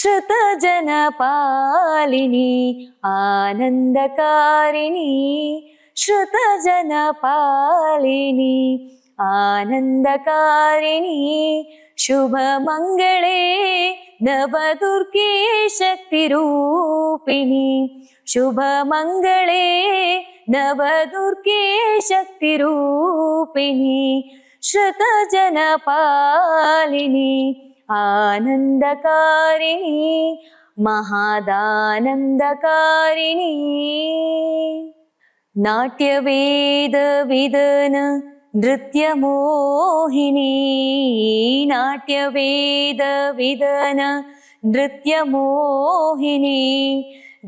ശ്രുതജനപാലിനി ആനന്ദകാരിണി. ശ്രുതജനപാലിനി ആനന്ദകാരിണി. ശുഭമംഗളേ നവദുർഗേ ശക്തിരൂപിണി ശുഭമംഗളേ നവദുർഗേ ശക്തിരൂപിണി ശ്രുതജനപാലിനി आनन्दकारिणी महादानन्दकारिणी। नाट्यवेदविदन नृत्यमोहिनी नाट्यवेदविदन नृत्यमोहिनी।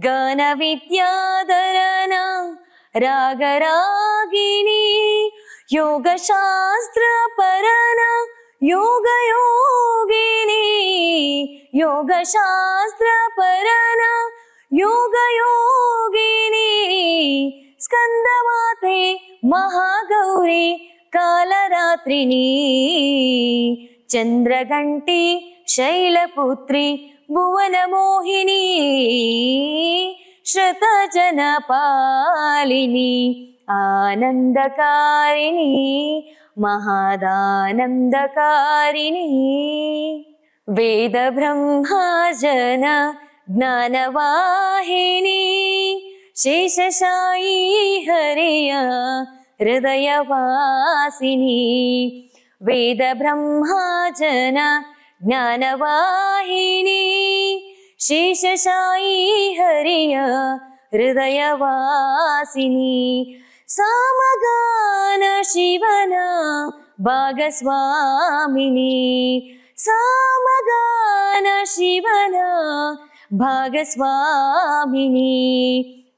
गणविद्याधरन रागरागिनी योगशास्त्रपरन योगयोगिनी योगशास्त्रपरन योगयोगिनी स्कन्दमाते महागौरी कालरात्रिणी चन्द्रघण्टी शैलपुत्री भुवनमोहिनी श्रुतजनपालिनी आनन्दकारिणी महादानन्दकारिणी वेदब्रह्माजन ज्ञानवाहिनी शेषशायी हरिया हृदयवासिनी। वेदब्रह्माजन ज्ञानवाहिनी शेषशायी हरिया हृदयवासिनी। सामगान शिवन भागस्वामिनी సామగాన శివన భాగస్వామిని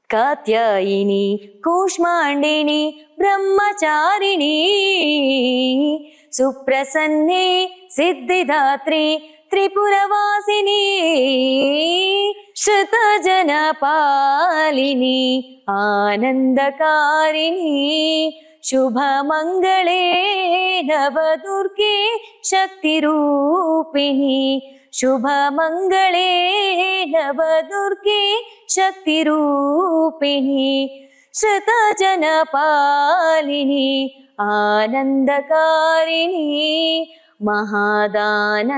కాత్యాయిని కూష్మాండిని బ్రహ్మచారిణి సుప్రసన్నే సిద్ధిదాత్రి త్రిపురవాసిని శతజన పాలిని ఆనందకారిణి शुभमङ्गले नवदुर्गे शक्तिरूपिणी शुभमङ्गले नवदुर्गे शक्तिरूपिणी श्रुतजनपालिनी आनन्दकारिणी महादानन्दकारिणी